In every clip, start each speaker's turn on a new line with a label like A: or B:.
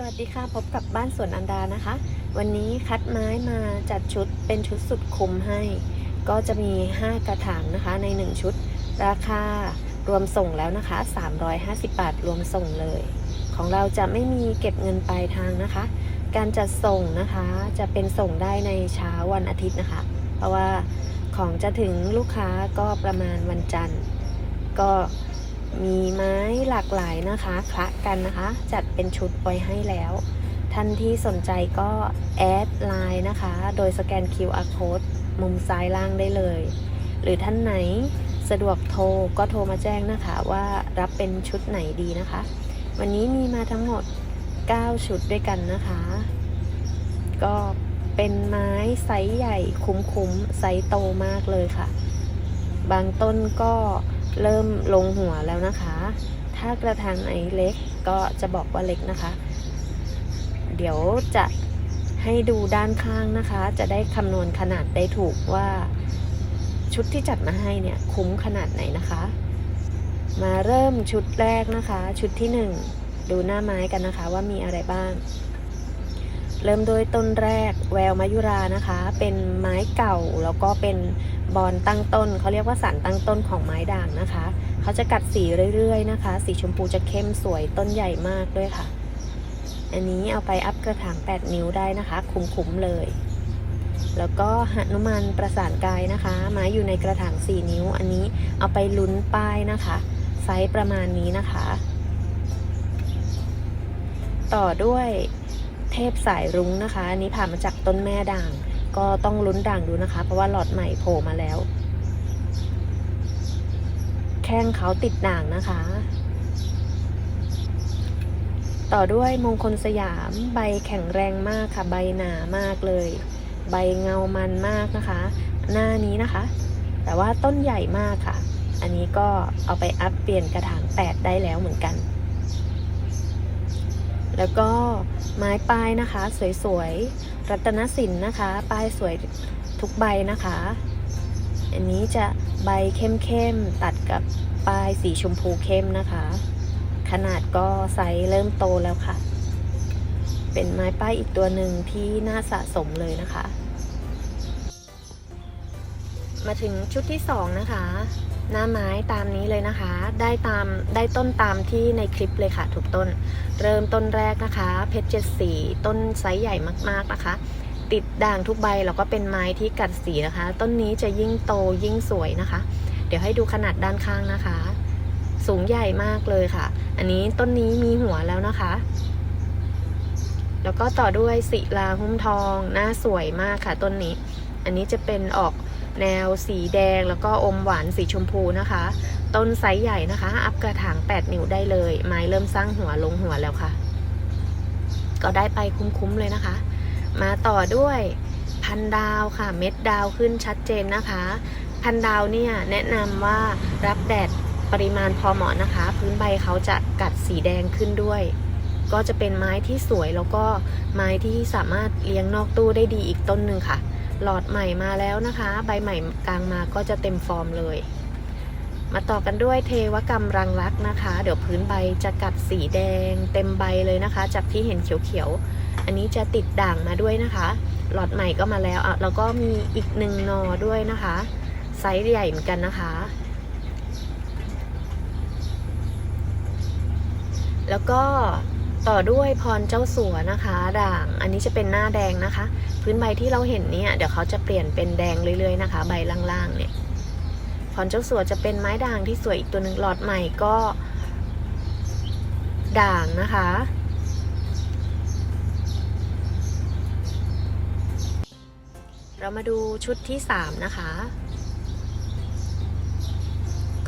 A: สวัสดีค่ะพบกับบ้านสวนอันดานะคะ วันนี้คัดไม้มาจัดชุดเป็นชุดสุดคุ้มให้ ก็จะมี 5 กระถางนะคะใน 1 ชุด ราคารวมส่งแล้วนะคะ 350 บาทรวมส่งเลย ของเราจะไม่มีเก็บเงินปลายทางนะคะ การจัดส่งนะคะจะเป็นส่งได้ในเช้าวันอาทิตย์นะคะ เพราะว่าของจะถึงลูกค้าก็ประมาณวันจันทร์ ก็ มีไม้หลากหลายนะคะคละกันนะคะ จัดเป็นชุดไว้ให้แล้ว ท่านที่สนใจก็แอดไลน์นะคะ โดยสแกน QR code มุมซ้ายล่างได้เลย หรือท่านไหนสะดวกโทรก็โทรมาแจ้งนะคะว่ารับเป็นชุดไหนดีนะคะ วันนี้มีมาทั้งหมด 9 ชุดด้วยกันนะคะ ก็เป็นไม้ไซส์ใหญ่คุ้มๆไซส์โตมากเลยค่ะ บางต้นก็ เริ่มลงหัวแล้วนะคะ ถ้ากระถางไหนเล็กก็จะบอกว่าเล็กนะคะ เดี๋ยวจะให้ดูด้านข้างนะคะ จะได้คำนวณขนาดได้ถูกว่าชุดที่จัดมาให้เนี่ยคุ้มขนาดไหนนะคะ มาเริ่มชุดแรกนะคะ ชุดที่หนึ่งดูหน้าไม้กันนะคะว่ามีอะไรบ้าง เริ่มโดยต้นแรกแววมายุรานะคะ เป็นไม้เก่าแล้วก็เป็น บอนตั้งต้นเขาเรียกว่าสารตั้งต้นของไม้ด่างนะคะ เขาจะกัดสีเรื่อยๆนะคะ สีชมพูจะเข้มสวยต้นใหญ่มากด้วยค่ะ อันนี้เอาไปอัพกระถาง 8 นิ้วได้นะคะ คุ้มๆเลย แล้วก็หนุมานประสานกายนะคะ ไม้อยู่ในกระถาง 4 นิ้ว อันนี้เอาไปลุ้นป้ายนะคะ ไซส์ประมาณนี้นะคะ ต่อด้วยเทพสายรุ้งนะคะ อันนี้ผ่านมาจากต้นแม่ด่าง ก็ต้องลุ้นด่างดูนะคะ เพราะว่าหลอดใหม่โผล่มาแล้ว แข้งเขาติดด่างนะคะ ต่อด้วยมงคลสยามใบแข็งแรงมากค่ะ ใบหนามากเลย ใบเงามันมากนะคะ หน้านี้นะคะ แต่ว่าต้นใหญ่มากค่ะ อันนี้ก็เอาไปอัพเปลี่ยนกระถางแปดได้แล้วเหมือนกันแล้วก็ไม้ป้ายนะคะ สวยๆ รัตนสินนะคะ ป้ายสวยทุกใบนะคะ อันนี้จะใบเข้มๆ ตัดกับป้ายสีชมพูเข้มนะคะ ขนาดก็ไซส์เริ่มโตแล้วค่ะ เป็นไม้ป้ายอีกตัวหนึ่งที่น่าสะสมเลยนะคะ มาถึงชุดที่สองนะคะ หน้าไม้ตามนี้เลยนะคะ ได้ตามได้ต้นตามที่ในคลิปเลยค่ะถูกต้น เริ่มต้นแรกนะคะ เพชรเจ็ดสีต้นไซส์ใหญ่มากๆนะคะ ติดด่างทุกใบแล้วก็เป็นไม้ที่กัดสีนะคะ ต้นนี้จะยิ่งโตยิ่งสวยนะคะ เดี๋ยวให้ดูขนาดด้านข้างนะคะ สูงใหญ่มากเลยค่ะ อันนี้ต้นนี้มีหัวแล้วนะคะ แล้วก็ต่อด้วยศิลาหุ้มทองหน้าสวยมากค่ะต้นนี้ อันนี้จะเป็นออก แนวสีแดงแล้วก็อมหวานสีชมพูนะคะ ต้นไซส์ใหญ่นะคะ อัพกระถาง 8 นิ้วได้เลย ไม้เริ่มสร้างหัวลงหัวแล้วค่ะ ก็ได้ไปคุ้มๆเลยนะคะ มาต่อด้วยพันดาวค่ะ เม็ดดาวขึ้นชัดเจนนะคะ พันดาวเนี่ยแนะนำว่ารับแดดปริมาณพอเหมาะนะคะ พื้นใบเขาจะกัดสีแดงขึ้นด้วย ก็จะเป็นไม้ที่สวยแล้วก็ไม้ที่สามารถเลี้ยงนอกตู้ได้ดีอีกต้นหนึ่งค่ะ หลอดใหม่มาแล้วนะคะ ใบใหม่กลางมาก็จะเต็มฟอร์มเลย มาต่อกันด้วยเทวกรรมรังรักนะคะ เดี๋ยวพื้นใบจะกัดสีแดง เต็มใบเลยนะคะ จากที่เห็นเขียวๆ อันนี้จะติดด่างมาด้วยนะคะ หลอดใหม่ก็มาแล้วอะแล้วก็มีอีกหนึ่งนอด้วยนะคะ ไซส์ใหญ่เหมือนกันนะคะแล้วก็ ต่อด้วยพรเจ้าสัวนะคะ ด่าง อันนี้จะเป็นหน้าแดงนะคะ พื้นใบที่เราเห็นเนี่ยเดี๋ยวเขาจะเปลี่ยนเป็นแดงเรื่อยๆนะคะ ใบล่างๆเนี่ยพรเจ้าสัวจะเป็นไม้ด่างที่สวยอีกตัวหนึ่งหลอดใหม่ก็ ด่างนะคะเรามาดูชุดที่ 3 นะคะ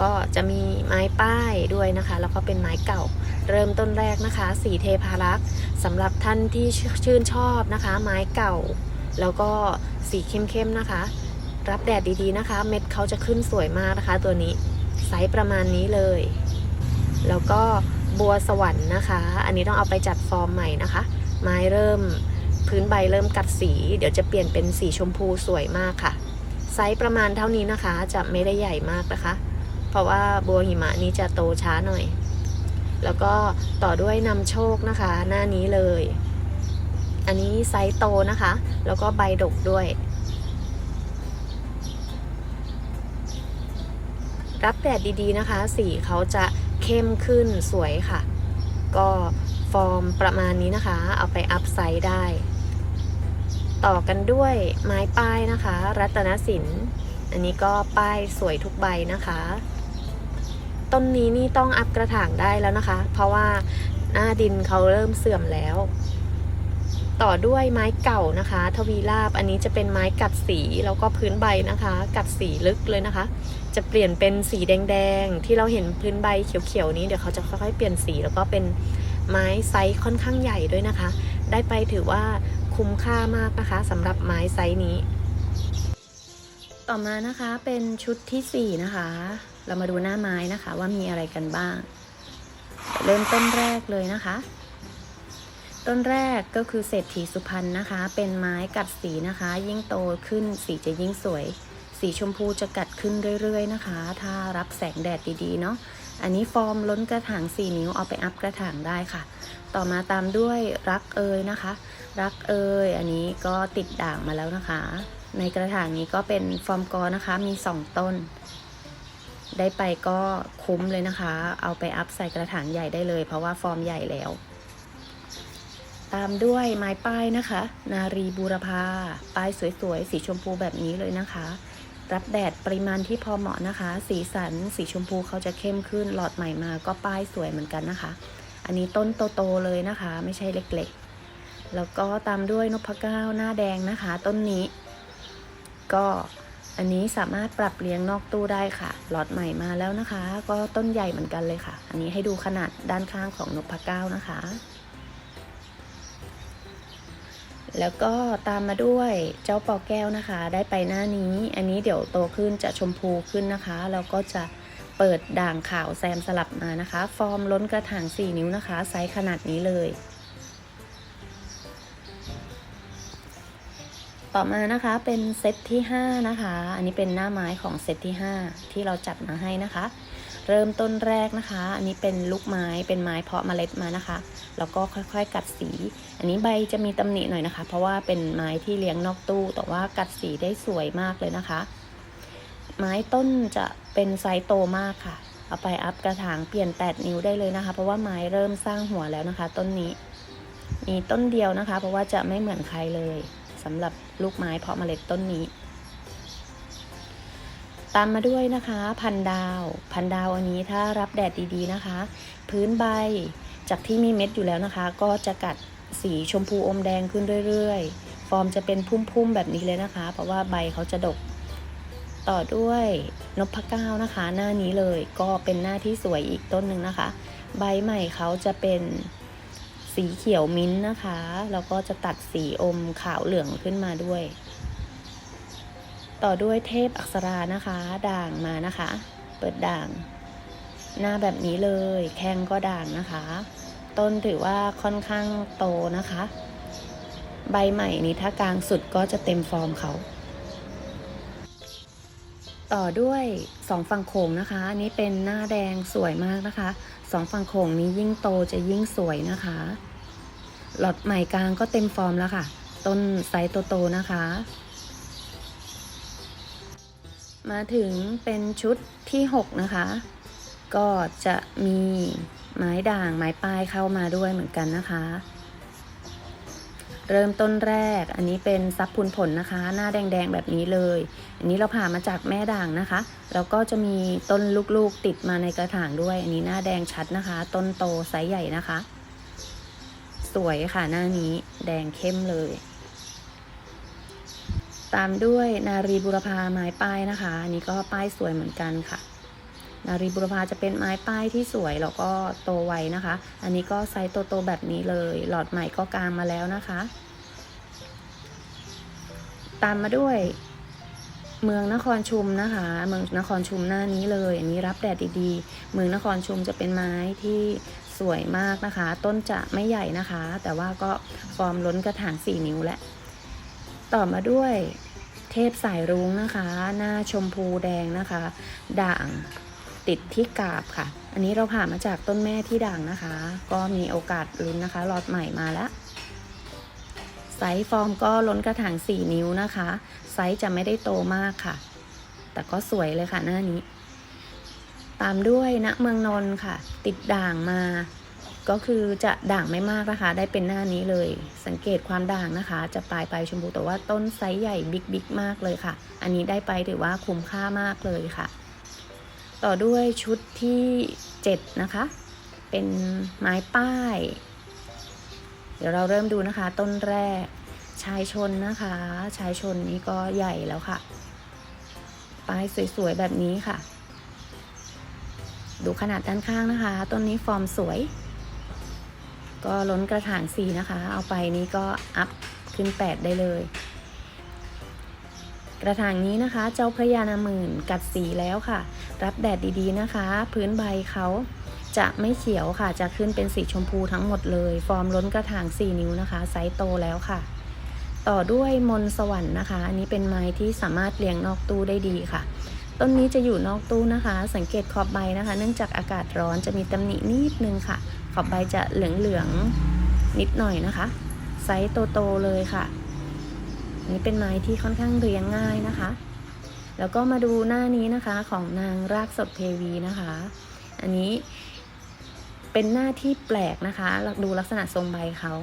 A: ก็จะมีไม้ป้ายด้วยนะคะ แล้วก็เป็นไม้เก่าเริ่มต้นแรกนะคะ สีเทพารักษ์สำหรับท่านที่ชื่นชอบนะคะ ไม้เก่า แล้วก็สีเข้มๆนะคะ รับแดดดีๆนะคะ เม็ดเขาจะขึ้นสวยมากนะคะ ตัวนี้ไซส์ประมาณนี้เลย แล้วก็บัวสวรรค์นะคะ อันนี้ต้องเอาไปจัดฟอร์มใหม่นะคะ ไม้เริ่มพื้นใบเริ่มกัดสี เดี๋ยวจะเปลี่ยนเป็นสีชมพูสวยมากค่ะ ไซส์ประมาณเท่านี้นะคะ จะไม่ได้ใหญ่มากนะคะ เพราะว่าบัวหิมะนี้จะโตช้าหน่อย
B: แล้วก็ต่อด้วยนำโชคนะคะ หน้านี้เลย อันนี้ไซส์โตนะคะ แล้วก็ใบดกด้วย รับแดดดีๆนะคะ สีเขาจะเข้มขึ้นสวยค่ะ ก็ฟอร์มประมาณนี้นะคะ เอาไปอัพไซด์ได้ ต่อกันด้วยไม้ป้ายนะคะ รัตนสินอันนี้ก็ป้ายสวยทุกใบนะคะ ต้นนี้นี่ต้องอัพกระถางได้แล้วนะคะ เพราะว่าหน้าดินเขาเริ่มเสื่อมแล้ว ต่อด้วยไม้เก่านะคะ ทวีราบอันนี้จะเป็นไม้กัดสีแล้วก็พื้นใบนะคะ กัดสีลึกเลยนะคะ จะเปลี่ยนเป็นสีแดงๆที่เราเห็นพื้นใบเขียวๆนี้เดี๋ยวเขาจะค่อยๆเปลี่ยนสีแล้วก็เป็นไม้ไซส์ค่อนข้างใหญ่ด้วยนะคะ ได้ไปถือว่าคุ้มค่ามากนะคะสำหรับไม้ไซส์นี้ ต่อมานะคะเป็นชุดที่ 4 นะคะ เรามาดูหน้าไม้นะคะว่ามีอะไรกันบ้าง เริ่มต้นแรกเลยนะคะ ต้นแรกก็คือเศรษฐีสุพรรณนะคะ เป็นไม้กัดสีนะคะ ยิ่งโตขึ้นสีจะยิ่งสวย สีชมพูจะกัดขึ้นเรื่อยๆนะคะ ถ้ารับแสงแดดดีๆเนาะอันนี้ฟอร์มล้นกระถาง 4 นิ้วเอาไปอัพกระถางได้ค่ะ ต่อมาตามด้วยรักเอยนะคะ รักเอยอันนี้ก็ติดด่างมาแล้วนะคะ ในกระถางนี้ก็เป็นฟอร์มกอนะคะมี 2 ต้น ได้ไปก็คุ้มเลยนะคะ เอาไปอัพใส่กระถางใหญ่ได้เลย เพราะว่าฟอร์มใหญ่แล้ว ตามด้วยไม้ป้ายนะคะ นารีบูรพาป้ายสวยๆ สีชมพูแบบนี้เลยนะคะ รับแดดปริมาณที่พอเหมาะนะคะ สีสันสีชมพูเขาจะเข้มขึ้นหลอดใหม่มาก็ป้ายสวยเหมือนกันนะคะ อันนี้ต้นโตๆเลยนะคะ ไม่ใช่เล็กๆ แล้วก็ตามด้วยนพเก้าหน้าแดงนะคะ ต้นนี้ก็ อันนี้สามารถปรับเลี้ยงนอกตู้ได้ค่ะหลอดใหม่มาแล้วนะคะ ก็ต้นใหญ่เหมือนกันเลยค่ะ อันนี้ให้ดูขนาดด้านข้างของนกพเก้านะคะ แล้วก็ตามมาด้วยเจ้าปอแก้วนะคะ ได้ไปหน้านี้ อันนี้เดี๋ยวโตขึ้นจะชมพูขึ้นนะคะ แล้วก็จะเปิดด่างขาวแซมสลับมานะคะ ฟอร์มล้นกระถาง 4 นิ้วนะคะ ไซส์ขนาดนี้เลย ต่อมานะคะเป็นเซตที่ 5 นะคะ อันนี้เป็นหน้าไม้ของเซตที่ 5 ที่เราจัดมาให้นะคะ เริ่มต้นแรกนะคะ อันนี้เป็นลูกไม้เป็นไม้เพาะเมล็ดมานะคะ แล้วก็ค่อยๆกัดสี อันนี้ใบจะมีตำหนิหน่อยนะคะ เพราะว่าเป็นไม้ที่เลี้ยงนอกตู้ แต่ว่ากัดสีได้สวยมากเลยนะคะ ไม้ต้นจะเป็นไซส์โตมากค่ะ เอาไปอัพกระถางเปลี่ยน 8 นิ้วได้เลยนะคะ เพราะว่าไม้เริ่มสร้างหัวแล้วนะคะ ต้นนี้ มีต้นเดียวนะคะ เพราะว่าจะไม่เหมือนใครเลย สำหรับลูกไม้เพาะเมล็ดต้นนี้ ตามมาด้วยนะคะ พันดาว พันดาวอันนี้ถ้ารับแดดดีๆนะคะ พื้นใบจากที่มีเม็ดอยู่แล้วนะคะ ก็จะกัดสีชมพูอมแดงขึ้นเรื่อยๆ ฟอร์มจะเป็นพุ่มๆแบบนี้เลยนะคะ เพราะว่าใบเขาจะดก ต่อด้วยนพเก้านะคะ หน้านี้เลยก็เป็นหน้าที่สวยอีกต้นหนึ่งนะคะ ใบใหม่เขาจะเป็น สีเขียวมิ้นท์นะคะ แล้วก็จะตัดสีอมขาวเหลืองขึ้นมาด้วย ต่อด้วยเทพอักษรานะคะ ด่างมานะคะ เปิดด่าง หน้าแบบนี้เลย แข้งก็ด่างนะคะ ต้นถือว่าค่อนข้างโตนะคะ ใบใหม่นี้ถ้ากลางสุดก็จะเต็มฟอร์มเขาต่อด้วยสองฝั่งโขงนะคะอันนี้เป็นหน้าแดงสวยมากนะคะสองฝั่งโขงนี้ยิ่งโตจะยิ่งสวยนะคะ หลอดใหม่กลางก็เต็มฟอร์มแล้วค่ะ ต้นไซส์โตๆนะคะ มาถึงเป็นชุดที่ 6 นะคะ ก็จะมีไม้ด่างไม้ป้ายเข้ามาด้วยเหมือนกันนะคะ เริ่มต้นแรกอันนี้เป็นซับพุนผลนะคะ หน้าแดงๆแบบนี้เลย อันนี้เราผ่ามาจากแม่ด่างนะคะ แล้วก็จะมีต้นลูกๆติดมาในกระถางด้วย อันนี้หน้าแดงชัดนะคะ ต้นโตไซส์ใหญ่นะคะ สวยค่ะหน้านี้แดงเข้มเลย ตามด้วยนารีบุรพาไม้ป้ายนะคะ อันนี้ก็ป้ายสวยเหมือนกันค่ะ นารีบุรพาจะเป็นไม้ป้ายที่สวยแล้วก็โตไวนะคะ อันนี้ก็ไซส์โตๆแบบนี้เลย หลอดใหม่ก็กลางมาแล้วนะคะ ตามมาด้วยเมืองนครชุมนะคะ เมืองนครชุมหน้านี้เลย อันนี้รับแดดดีๆ เมืองนครชุมจะเป็นไม้ที่ สวยมากนะคะ ต้นจะไม่ใหญ่นะคะ แต่ว่าก็ฟอร์มล้นกระถาง 4 นิ้วและ ต่อมาด้วยเทพสายรุ้งนะคะ หน้าชมพูแดงนะคะ ด่างติดที่กาบค่ะ อันนี้เราผ่ามาจากต้นแม่ที่ด่างนะคะ ก็มีโอกาสลุ้นนะคะหลอดใหม่มาแล้วไซส์ฟอร์มก็ล้นกระถาง 4 นิ้วนะคะ ไซส์จะไม่ได้โตมากค่ะ แต่ก็สวยเลยค่ะหน้านี้ ตามด้วยณเมืองนนท์ค่ะ ติดด่างมา ก็คือจะด่างไม่มากนะคะ ได้เป็นหน้านี้เลย สังเกตความด่างนะคะ จะปลายไปชมพูแต่ว่าต้นไซส์ใหญ่บิ๊กบิ๊กมากเลยค่ะ อันนี้ได้ไปถือว่าคุ้มค่ามากเลยค่ะ ต่อด้วยชุดที่ 7 นะคะ เป็นไม้ป้าย เดี๋ยวเราเริ่มดูนะคะ ต้นแรกชายชนนะคะ ชายชนนี้ก็ใหญ่แล้วค่ะ ป้ายสวยๆแบบนี้ค่ะ ดูขนาดด้านข้างนะคะ ต้นนี้ฟอร์มสวย ก็ล้นกระถางสีนะคะ เอาไปนี้ก็อัพขึ้น 8 ได้เลย กระถางนี้นะคะ เจ้าพระยานาหมื่นกัดสีแล้วค่ะ รับแดดดีๆนะคะ พื้นใบเขาจะไม่เขียวค่ะ จะขึ้นเป็นสีชมพูทั้งหมดเลย ฟอร์มล้นกระถาง 4 นิ้วนะคะ ไซส์โตแล้วค่ะ ต่อด้วยมนสวรรค์นะคะ อันนี้เป็นไม้ที่สามารถเลี้ยงนอกตู้ได้ดีค่ะ ต้นนี้จะอยู่นอกตู้นะคะ สังเกตขอบใบนะคะ เนื่องจากอากาศร้อนจะมีตำหนินิดนึงค่ะ ขอบใบจะเหลืองๆนิดหน่อยนะคะ ไซส์โตๆเลยค่ะอันนี้เป็นไม้ที่ค่อนข้างเลี้ยงง่ายนะคะ แล้วก็มาดูหน้านี้นะคะของนางรากสดเทวีนะคะ อันนี้เป็นหน้าที่แปลกนะคะดูลักษณะทรงใบเขา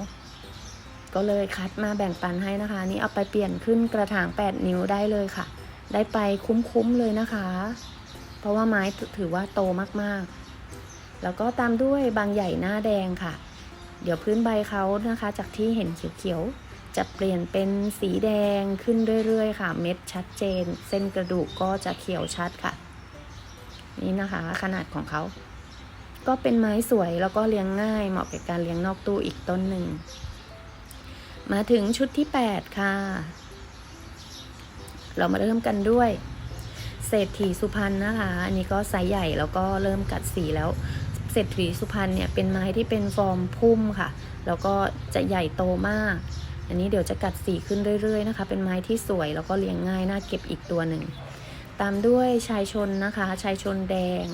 B: ก็เลยคัดมาแบ่งปันให้นะคะ นี่เอาไปเปลี่ยนขึ้นกระถาง 8 นิ้วได้เลยค่ะ ได้ไปคุ้มๆเลยนะคะ เพราะว่าไม้ถือว่าโตมากๆ แล้วก็ตามด้วยบางใหญ่หน้าแดงค่ะ เดี๋ยวพื้นใบเขานะคะ จากที่เห็นเขียวๆ จะเปลี่ยนเป็นสีแดงขึ้นเรื่อยๆ ค่ะ เม็ดชัดเจน เส้นกระดูกก็จะเขียวชัดค่ะ นี่นะคะขนาดของเขา ก็เป็นไม้สวยแล้วก็เลี้ยงง่าย เหมาะกับการเลี้ยงนอกตู้อีกต้นหนึ่ง มาถึงชุดที่ 8 ค่ะ เรามาเริ่มกันด้วย เศรษฐีสุพรรณนะคะ อันนี้ก็ไซส์ใหญ่แล้วก็เริ่มกัดสีแล้ว เศรษฐีสุพรรณเนี่ยเป็นไม้ที่เป็นฟอร์มพุ่มค่ะ แล้วก็จะใหญ่โตมาก อันนี้เดี๋ยวจะกัดสีขึ้นเรื่อยๆนะคะ เป็นไม้ที่สวยแล้วก็เลี้ยงง่ายน่าเก็บอีกตัวหนึ่ง ตามด้วยชายชนนะคะ ชายชนแดง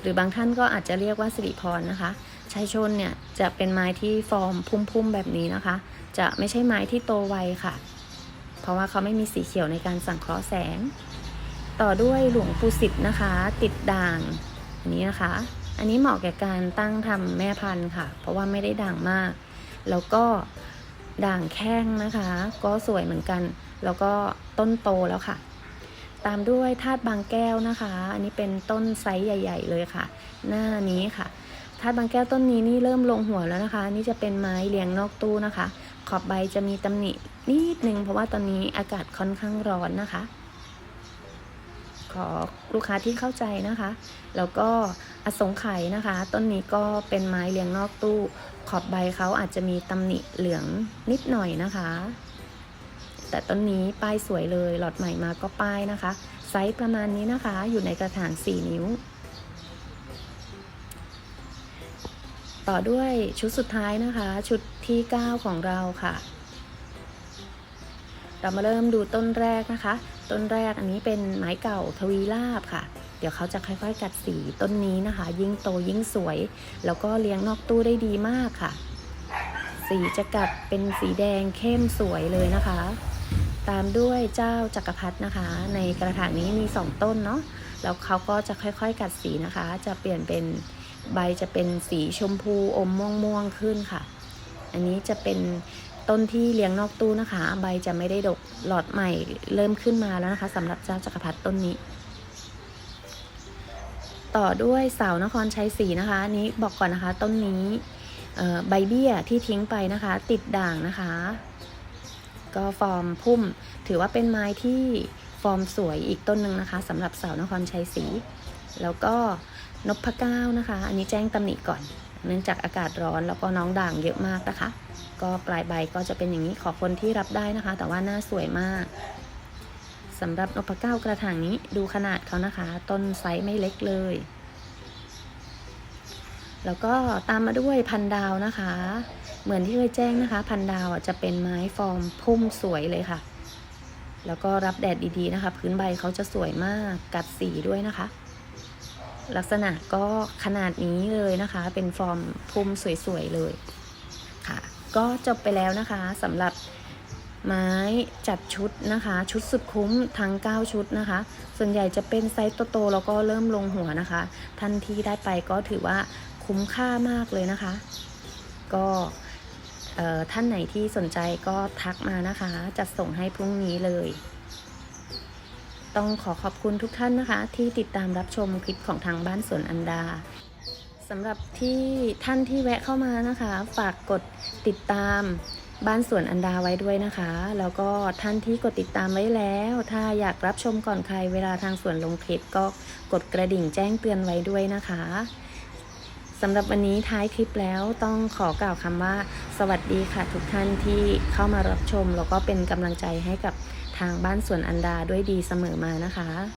B: หรือบางท่านก็อาจจะเรียกว่าสิริพรนะคะชายชนเนี่ยจะเป็นไม้ที่ฟอร์มพุ่มๆแบบนี้นะคะ จะไม่ใช่ไม้ที่โตไวค่ะ ราะว่าเขาไม่มีสีเขียวในการสังเคราะห์แสง ต่อด้วยหลวงปู่สิทธิ์นะคะ ติดด่างอันนี้นะคะ อันนี้เหมาะแก่การตั้งทำแม่พันธุ์ค่ะ เพราะว่าไม่ได้ด่างมาก แล้วก็ด่างแข้งนะคะ ก็สวยเหมือนกัน แล้วก็ต้นโตแล้วค่ะ ตามด้วยธาตุบางแก้วนะคะ อันนี้เป็นต้นไซส์ใหญ่ ๆ เลยค่ะ หน้านี้ค่ะธาตุบางแก้วต้นนี้นี่เริ่มลงหัวแล้วนะคะ นี่จะเป็นไม้เลี้ยงนอกตู้นะคะ ขอบใบจะมีตำหนินิดนึงเพราะว่าตอนนี้อากาศค่อนข้างร้อนนะคะ ขอลูกค้าที่เข้าใจนะคะ แล้วก็อสงไขยนะคะ ต้นนี้ก็เป็นไม้เลี้ยงนอกตู้ ขอบใบเขาอาจจะมีตำหนิเหลืองนิดหน่อยนะคะ แต่ต้นนี้ป้ายสวยเลยหลอดใหม่มาก็ป้ายนะคะ ไซส์ประมาณนี้นะคะ อยู่ในกระถาง 4 นิ้ว ต่อด้วยชุดสุดท้ายนะคะ ชุดที่ 9 ของเราค่ะ เรามาเริ่มดูต้นแรกนะคะ ต้นแรกอันนี้เป็นไม้เก่าทวีลาบค่ะ เดี๋ยวเขาจะค่อยๆ กัดสีต้นนี้นะคะ ยิ่งโตยิ่งสวย แล้วก็เลี้ยงนอกตู้ได้ดีมากค่ะ สีจะกัดเป็นสีแดงเข้มสวยเลยนะคะ ตามด้วยเจ้าจักรพรรดินะคะ ในกระถางนี้มี 2 ต้นเนาะแล้วเขาก็จะค่อยๆ กัดสีนะคะ จะเปลี่ยนเป็น ใบจะเป็นสีชมพูอมม่วงๆขึ้นค่ะ อันนี้จะเป็นต้นที่เลี้ยงนอกตู้นะคะ ใบจะไม่ได้ดกหลอดใหม่เริ่มขึ้นมาแล้วนะคะสำหรับเจ้าจักรพรรดิต้นนี้ ต่อด้วยเสานครชัยศรีนะคะอันนี้บอกก่อนนะคะ ต้นนี้ใบเบี้ยที่ทิ้งไปนะคะ ติดด่างนะคะ ก็ฟอร์มพุ่มถือว่าเป็นไม้ที่ ฟอร์มสวยอีกต้นหนึ่งนะคะสำหรับเสานครชัยศรีแล้วก็นพเก้านะคะ อันนี้แจ้งตำหนิก่อน เนื่องจากอากาศร้อนแล้วก็น้องด่างเยอะมากนะคะ ก็ปลายใบก็จะเป็นอย่างนี้ขอคนที่รับได้นะคะ แต่ว่าหน้าสวยมากสำหรับนพเก้ากระถางนี้ดูขนาดเขานะคะ ต้นไซส์ไม่เล็กเลย แล้วก็ตามมาด้วยพันดาวนะคะ เหมือนที่เคยแจ้งนะคะ พันดาวจะเป็นไม้ฟอร์มพุ่มสวยเลยค่ะ แล้วก็รับแดดดีๆนะคะ พื้นใบเขาจะสวยมากกัดสีด้วยนะคะ ลักษณะก็ขนาดนี้เลยนะคะ เป็นฟอร์มพุ่มสวยๆเลยค่ะ ก็จบไปแล้วนะคะสำหรับไม้จัดชุดนะคะ ชุดสุดคุ้มทั้ง 9 ชุดนะคะ ส่วนใหญ่จะเป็นไซส์โตๆแล้วก็เริ่มลงหัวนะคะ ท่านที่ได้ไปก็ถือว่าคุ้มค่ามากเลยนะคะ ก็ ท่านไหนที่สนใจก็ทักมานะคะ จัดส่งให้พรุ่งนี้เลย ต้องขอขอบคุณทุกท่านนะคะ ที่ติดตามรับชมคลิปของทางบ้านสวนอันดาสำหรับที่ท่านที่แวะเข้ามานะคะ ฝากกดติดตามบ้านสวนอันดาไว้ด้วยนะคะ แล้วก็ท่านที่กดติดตามไว้แล้ว ถ้าอยากรับชมก่อนใครเวลาทางสวนลงคลิปก็กดกระดิ่งแจ้งเตือนไว้ด้วยนะคะ สำหรับวันนี้ท้ายคลิปแล้วต้องขอกล่าวคำว่า สวัสดีค่ะทุกท่านที่เข้ามารับชม แล้วก็เป็นกำลังใจให้กับทางบ้านสวนอันดาด้วยดีเสมอมานะคะ